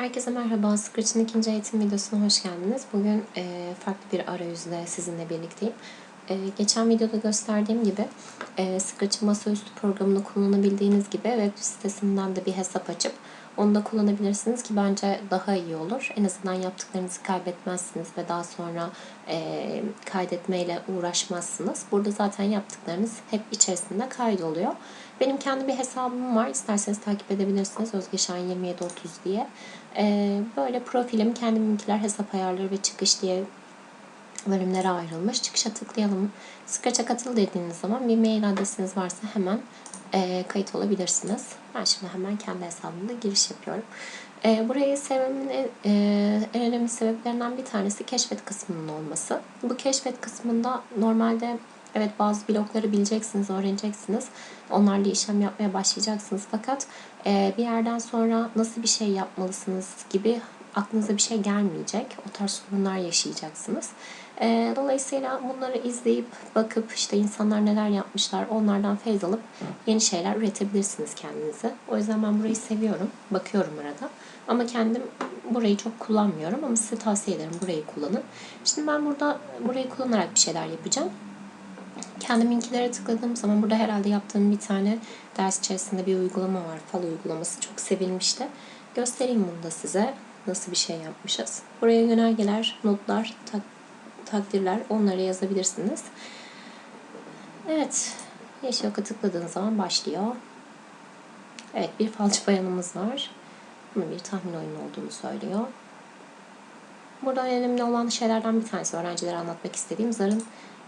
Herkese merhaba. Scratch'in ikinci eğitim videosuna hoş geldiniz. Bugün e, farklı bir arayüzle sizinle birlikteyim. E, geçen videoda gösterdiğim gibi e, Scratch'in masaüstü programını kullanabildiğiniz gibi web sitesinden de bir hesap açıp onu da kullanabilirsiniz ki bence daha iyi olur. En azından yaptıklarınızı kaybetmezsiniz ve daha sonra e, kaydetmeyle uğraşmazsınız. Burada zaten yaptıklarınız hep içerisinde kaydoluyor. Benim kendi bir hesabım var. İsterseniz takip edebilirsiniz. Özge Şahin 2730 diye. E, böyle profilim kendiminkiler hesap ayarları ve çıkış diye bölümlere ayrılmış. Çıkışa tıklayalım. Scratch'a katıl dediğiniz zaman bir mail adresiniz varsa hemen e, kayıt olabilirsiniz. Ben şimdi hemen kendi hesabımda giriş yapıyorum. E, burayı sevmemin e, en önemli sebeplerinden bir tanesi keşfet kısmının olması. Bu keşfet kısmında normalde evet bazı blokları bileceksiniz, öğreneceksiniz. Onlarla işlem yapmaya başlayacaksınız. Fakat e, bir yerden sonra nasıl bir şey yapmalısınız gibi aklınıza bir şey gelmeyecek. O tarz sorunlar yaşayacaksınız. E, dolayısıyla bunları izleyip bakıp işte insanlar neler yapmışlar onlardan feyz alıp yeni şeyler üretebilirsiniz kendinize. O yüzden ben burayı seviyorum. Bakıyorum arada. Ama kendim burayı çok kullanmıyorum ama size tavsiye ederim burayı kullanın. Şimdi ben burada burayı kullanarak bir şeyler yapacağım. Kendiminkilere tıkladığım zaman burada herhalde yaptığım bir tane ders içerisinde bir uygulama var. Fal uygulaması. Çok sevilmişti. Göstereyim bunu da size. Nasıl bir şey yapmışız. Buraya yönergeler, notlar, tak takdirler onları yazabilirsiniz. Evet. Yeşil oka tıkladığınız zaman başlıyor. Evet bir falcı bayanımız var. Bunun bir tahmin oyunu olduğunu söylüyor. Burada önemli olan şeylerden bir tanesi öğrencilere anlatmak istediğim zarın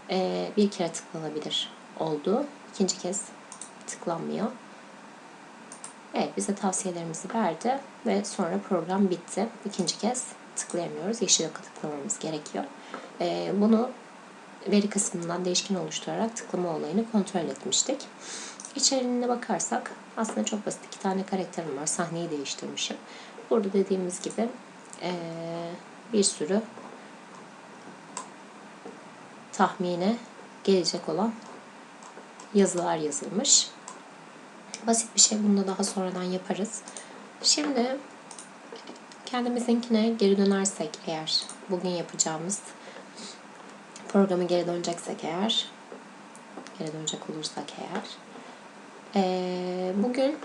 e, bir kere tıklanabilir oldu. İkinci kez tıklanmıyor. Evet bize tavsiyelerimizi verdi ve sonra program bitti. İkinci kez tıklayamıyoruz. Yeşil oka tıklamamız gerekiyor. E, bunu veri kısmından değişken oluşturarak tıklama olayını kontrol etmiştik. İçeriğine bakarsak aslında çok basit iki tane karakterim var. Sahneyi değiştirmişim. Burada dediğimiz gibi e, bir sürü tahmine gelecek olan yazılar yazılmış. Basit bir şey. Bunu da daha sonradan yaparız. Şimdi kendimizinkine geri dönersek eğer bugün yapacağımız programı geri döneceksek eğer geri dönecek olursak eğer ee, bugün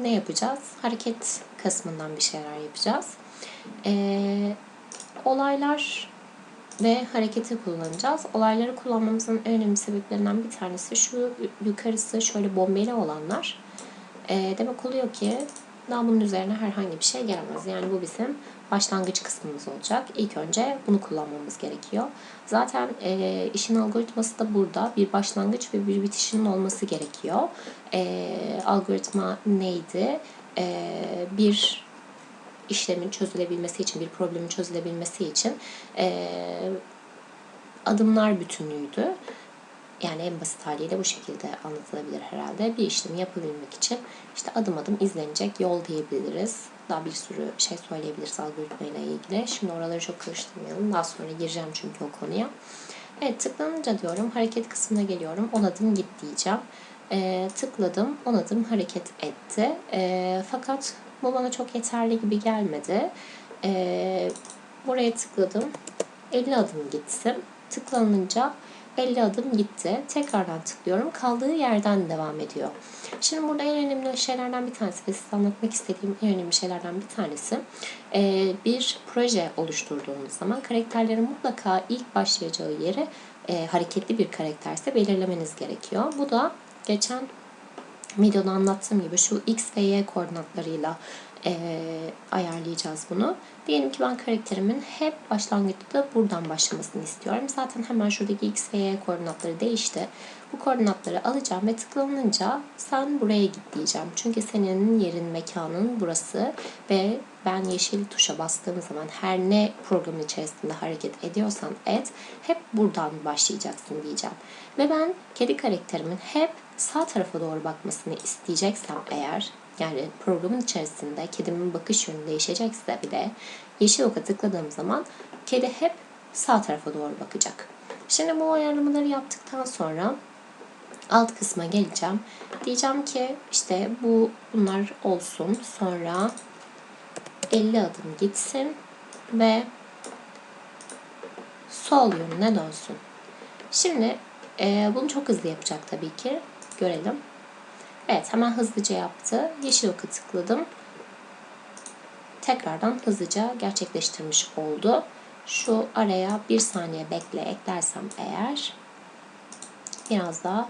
ne yapacağız? Hareket kısmından bir şeyler yapacağız. Ee, olaylar ve hareketi kullanacağız. Olayları kullanmamızın en önemli sebeplerinden bir tanesi şu yukarısı şöyle bombeli olanlar. E, demek oluyor ki daha bunun üzerine herhangi bir şey gelemez. Yani bu bizim başlangıç kısmımız olacak. İlk önce bunu kullanmamız gerekiyor. Zaten e, işin algoritması da burada. Bir başlangıç ve bir bitişinin olması gerekiyor. E, algoritma neydi? E, bir işlemin çözülebilmesi için, bir problemin çözülebilmesi için e, adımlar bütünlüğüydü. Yani en basit haliyle bu şekilde anlatılabilir herhalde. Bir işlemi yapabilmek için işte adım adım izlenecek yol diyebiliriz. Daha bir sürü şey söyleyebiliriz algoritma ilgili. Şimdi oraları çok karıştırmayalım. Daha sonra gireceğim çünkü o konuya. Evet tıklanınca diyorum hareket kısmına geliyorum. 10 adım git diyeceğim. E, tıkladım 10 adım hareket etti. E, fakat bu bana çok yeterli gibi gelmedi. E, buraya tıkladım. 50 adım gitsin. Tıklanınca 50 adım gitti. Tekrardan tıklıyorum. Kaldığı yerden devam ediyor. Şimdi burada en önemli şeylerden bir tanesi ve size anlatmak istediğim en önemli şeylerden bir tanesi e, bir proje oluşturduğunuz zaman karakterlerin mutlaka ilk başlayacağı yeri e, hareketli bir karakterse belirlemeniz gerekiyor. Bu da geçen videoda anlattığım gibi şu x ve y koordinatlarıyla e, ayarlayacağız bunu. Diyelim ki ben karakterimin hep başlangıçta buradan başlamasını istiyorum. Zaten hemen şuradaki x ve y koordinatları değişti. Bu koordinatları alacağım ve tıklanınca sen buraya git diyeceğim. Çünkü senin yerin, mekanın burası ve ben yeşil tuşa bastığım zaman her ne programın içerisinde hareket ediyorsan et, hep buradan başlayacaksın diyeceğim. Ve ben kedi karakterimin hep sağ tarafa doğru bakmasını isteyeceksem eğer yani programın içerisinde kedimin bakış yönü değişecekse bile yeşil oka tıkladığım zaman kedi hep sağ tarafa doğru bakacak. Şimdi bu ayarlamaları yaptıktan sonra alt kısma geleceğim. Diyeceğim ki işte bu bunlar olsun. Sonra 50 adım gitsin ve sol yönüne dönsün. Şimdi e, bunu çok hızlı yapacak tabii ki. Görelim. Evet hemen hızlıca yaptı. Yeşil oku tıkladım. Tekrardan hızlıca gerçekleştirmiş oldu. Şu araya bir saniye bekle eklersem eğer biraz daha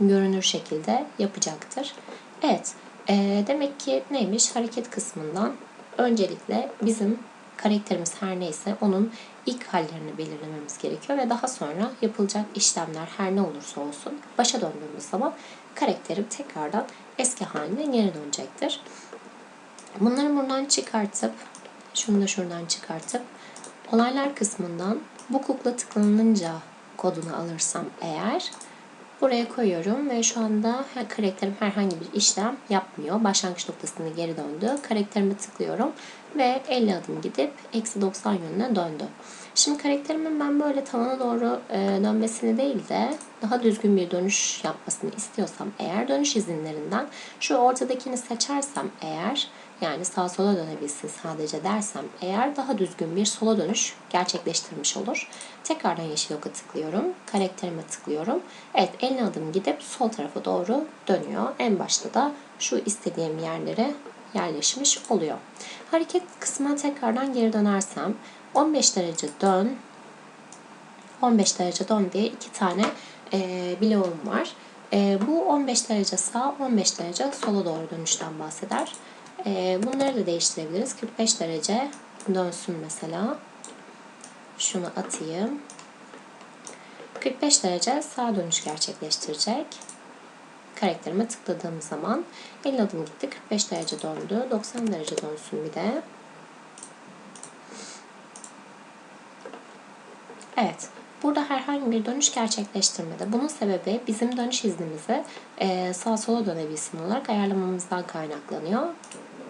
görünür şekilde yapacaktır. Evet e, demek ki neymiş hareket kısmından öncelikle bizim karakterimiz her neyse onun ilk hallerini belirlememiz gerekiyor ve daha sonra yapılacak işlemler her ne olursa olsun başa döndüğümüz zaman karakterim tekrardan eski haline geri dönecektir. Bunları buradan çıkartıp şunu da şuradan çıkartıp olaylar kısmından bu kukla tıklanınca kodunu alırsam eğer buraya koyuyorum ve şu anda karakterim herhangi bir işlem yapmıyor. Başlangıç noktasına geri döndü. Karakterime tıklıyorum ve 50 adım gidip eksi 90 yönüne döndü. Şimdi karakterimin ben böyle tavana doğru e, dönmesini değil de daha düzgün bir dönüş yapmasını istiyorsam eğer dönüş izinlerinden şu ortadakini seçersem eğer yani sağ sola dönebilsin sadece dersem eğer daha düzgün bir sola dönüş gerçekleştirmiş olur. Tekrardan yeşil oka tıklıyorum. Karakterime tıklıyorum. Evet 50 adım gidip sol tarafa doğru dönüyor. En başta da şu istediğim yerlere yerleşmiş oluyor. Hareket kısmına tekrardan geri dönersem 15 derece dön 15 derece dön diye iki tane e, bloğum var. E, bu 15 derece sağ 15 derece sola doğru dönüşten bahseder. E, bunları da değiştirebiliriz. 45 derece dönsün mesela. Şunu atayım. 45 derece sağ dönüş gerçekleştirecek. Karakterime tıkladığım zaman 50 adım gitti. 45 derece döndü. 90 derece dönsün bir de. Evet. Burada herhangi bir dönüş gerçekleştirmedi. Bunun sebebi bizim dönüş iznimizi e, sağa sola dönebilsin olarak ayarlamamızdan kaynaklanıyor.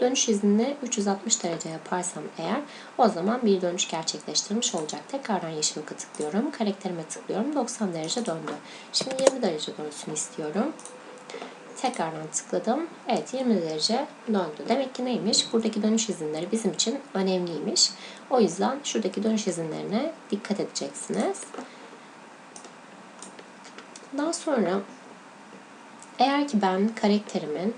Dönüş iznini 360 derece yaparsam eğer o zaman bir dönüş gerçekleştirmiş olacak. Tekrardan yeşil tıklıyorum. Karakterime tıklıyorum. 90 derece döndü. Şimdi 20 derece dönsün istiyorum. Tekrardan tıkladım. Evet 20 derece döndü. Demek ki neymiş? Buradaki dönüş izinleri bizim için önemliymiş. O yüzden şuradaki dönüş izinlerine dikkat edeceksiniz. Daha sonra eğer ki ben karakterimin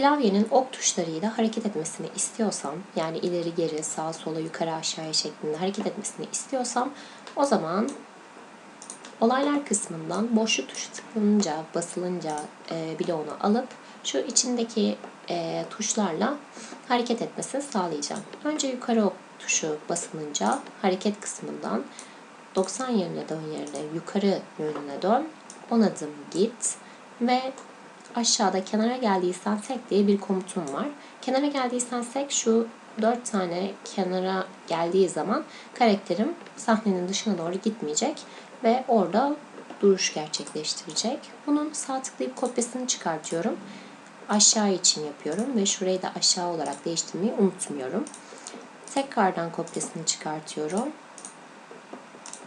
klavyenin ok tuşlarıyla hareket etmesini istiyorsam yani ileri geri sağ sola yukarı aşağıya şeklinde hareket etmesini istiyorsam o zaman olaylar kısmından boşluk tuşu tıklanınca basılınca e, bloğunu alıp şu içindeki e, tuşlarla hareket etmesini sağlayacağım. Önce yukarı ok tuşu basılınca hareket kısmından 90 yönüne dön yerine yukarı yönüne dön 10 adım git ve aşağıda kenara geldiysen sek diye bir komutum var. Kenara geldiysen sek şu 4 tane kenara geldiği zaman karakterim sahnenin dışına doğru gitmeyecek ve orada duruş gerçekleştirecek. Bunun sağ tıklayıp kopyasını çıkartıyorum. Aşağı için yapıyorum ve şurayı da aşağı olarak değiştirmeyi unutmuyorum. Tekrardan kopyasını çıkartıyorum.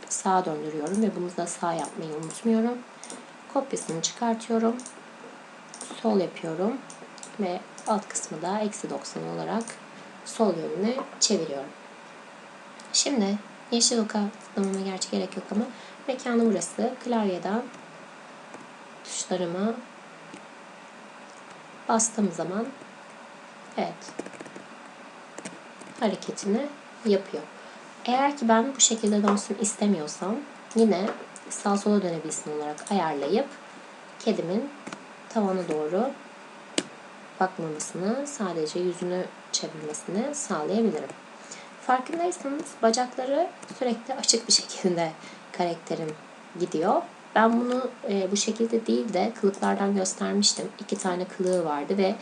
Sağa döndürüyorum ve bunu da sağ yapmayı unutmuyorum. Kopyasını çıkartıyorum sol yapıyorum ve alt kısmı da eksi 90 olarak sol yönüne çeviriyorum. Şimdi yeşil oka tıklamama gerçi gerek yok ama mekanı burası. Klavyeden tuşlarımı bastığım zaman evet hareketini yapıyor. Eğer ki ben bu şekilde dönsün istemiyorsam yine sağ sola dönebilsin olarak ayarlayıp kedimin tavana doğru bakmamasını, sadece yüzünü çevirmesini sağlayabilirim. Farkındaysanız bacakları sürekli açık bir şekilde karakterim gidiyor. Ben bunu e, bu şekilde değil de kılıklardan göstermiştim. İki tane kılığı vardı ve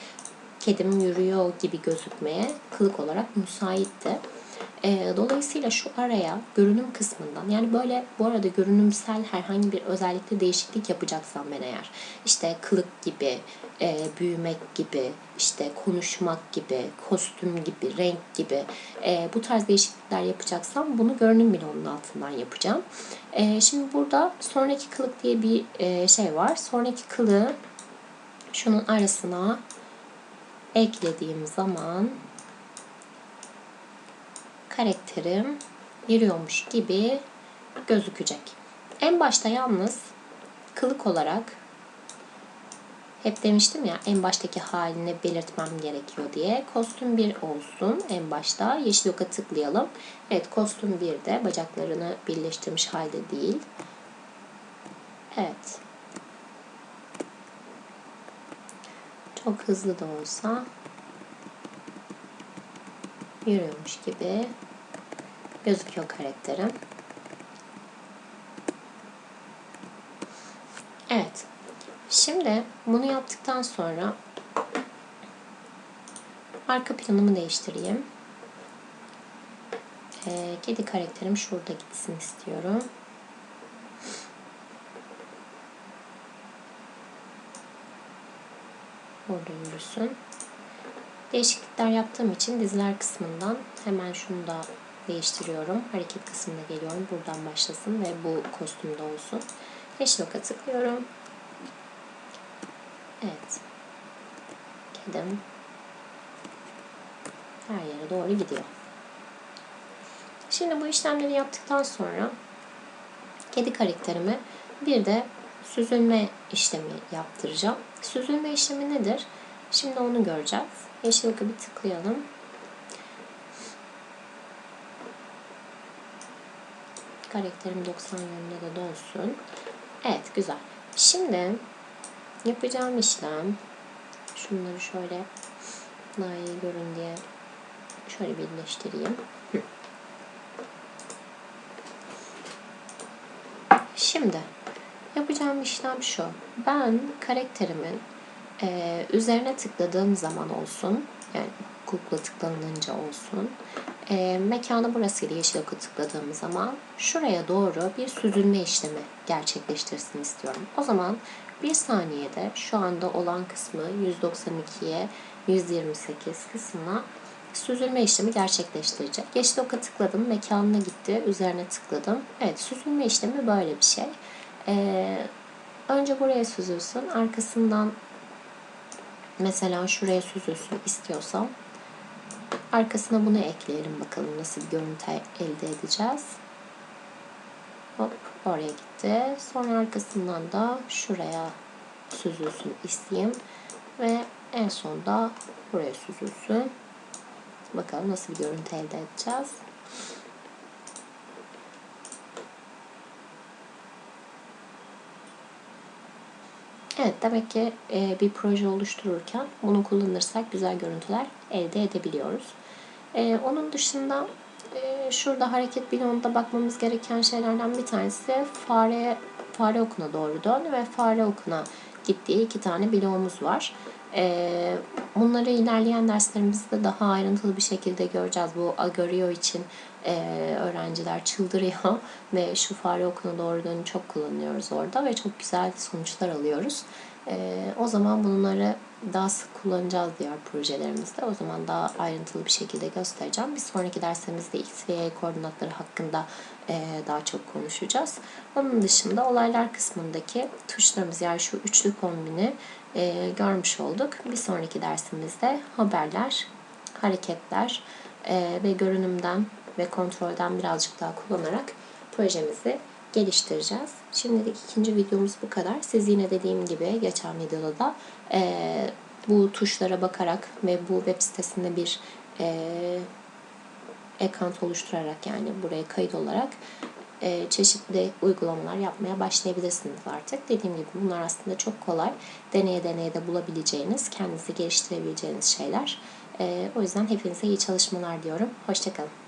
kedim yürüyor gibi gözükmeye kılık olarak müsaitti. E, dolayısıyla şu araya görünüm kısmından yani böyle bu arada görünümsel herhangi bir özellikle değişiklik yapacaksam ben eğer işte kılık gibi, e, büyümek gibi, işte konuşmak gibi, kostüm gibi, renk gibi e, bu tarz değişiklikler yapacaksam bunu görünüm bloğunun altından yapacağım. E, şimdi burada sonraki kılık diye bir e, şey var. Sonraki kılığı şunun arasına eklediğim zaman karakterim yürüyormuş gibi gözükecek. En başta yalnız kılık olarak hep demiştim ya en baştaki halini belirtmem gerekiyor diye. Kostüm 1 olsun en başta. Yeşil oka tıklayalım. Evet kostüm 1'de bacaklarını birleştirmiş halde değil. Evet. Çok hızlı da olsa yürüyormuş gibi gözüküyor karakterim. Evet. Şimdi bunu yaptıktan sonra arka planımı değiştireyim. Ee, kedi karakterim şurada gitsin istiyorum. Burada yürüsün. Değişiklikler yaptığım için diziler kısmından hemen şunu da değiştiriyorum. Hareket kısmına geliyorum. Buradan başlasın ve bu kostümde olsun. Yeşil oka tıklıyorum. Evet. Kedim her yere doğru gidiyor. Şimdi bu işlemleri yaptıktan sonra kedi karakterime bir de süzülme işlemi yaptıracağım. Süzülme işlemi nedir? Şimdi onu göreceğiz. Yeşil oka bir tıklayalım. Karakterim 90 yönünde de dönsün. Evet güzel. Şimdi yapacağım işlem şunları şöyle daha iyi görün diye şöyle birleştireyim. Şimdi yapacağım işlem şu. Ben karakterimin e, üzerine tıkladığım zaman olsun, yani kukla tıklanınca olsun, e, mekanı burasıyla yeşil oku tıkladığım zaman şuraya doğru bir süzülme işlemi gerçekleştirsin istiyorum. O zaman bir saniyede şu anda olan kısmı 192'ye 128 kısmına süzülme işlemi gerçekleştirecek. Yeşil oka tıkladım, mekanına gitti, üzerine tıkladım. Evet, süzülme işlemi böyle bir şey. Ee, önce buraya süzülsün, arkasından mesela şuraya süzülsün istiyorsam arkasına bunu ekleyelim bakalım nasıl bir görüntü elde edeceğiz. Hop oraya gitti. Sonra arkasından da şuraya süzülsün isteyeyim ve en sonda buraya süzülsün. Bakalım nasıl bir görüntü elde edeceğiz. Evet demek ki e, bir proje oluştururken bunu kullanırsak güzel görüntüler elde edebiliyoruz. E, onun dışında e, şurada hareket bloğunda bakmamız gereken şeylerden bir tanesi fare fare okuna doğru dön ve fare okuna gittiği iki tane bloğumuz var. E, bunları ilerleyen derslerimizde daha ayrıntılı bir şekilde göreceğiz. Bu Agorio için e, öğrenciler çıldırıyor ve şu fare okuna doğru dönü çok kullanıyoruz orada ve çok güzel sonuçlar alıyoruz. E, o zaman bunları daha sık kullanacağız diğer projelerimizde. O zaman daha ayrıntılı bir şekilde göstereceğim. Bir sonraki dersimizde X ve Y koordinatları hakkında e, daha çok konuşacağız. Onun dışında olaylar kısmındaki tuşlarımız yani şu üçlü kombini e, görmüş olduk. Bir sonraki dersimizde haberler, hareketler e, ve görünümden ve kontrolden birazcık daha kullanarak projemizi geliştireceğiz. Şimdilik ikinci videomuz bu kadar. Siz yine dediğim gibi geçen videoda da e, bu tuşlara bakarak ve bu web sitesinde bir e, account oluşturarak yani buraya kayıt olarak e, çeşitli uygulamalar yapmaya başlayabilirsiniz artık. Dediğim gibi bunlar aslında çok kolay. Deneye deneye de bulabileceğiniz, kendinizi geliştirebileceğiniz şeyler. E, o yüzden hepinize iyi çalışmalar diyorum. Hoşçakalın.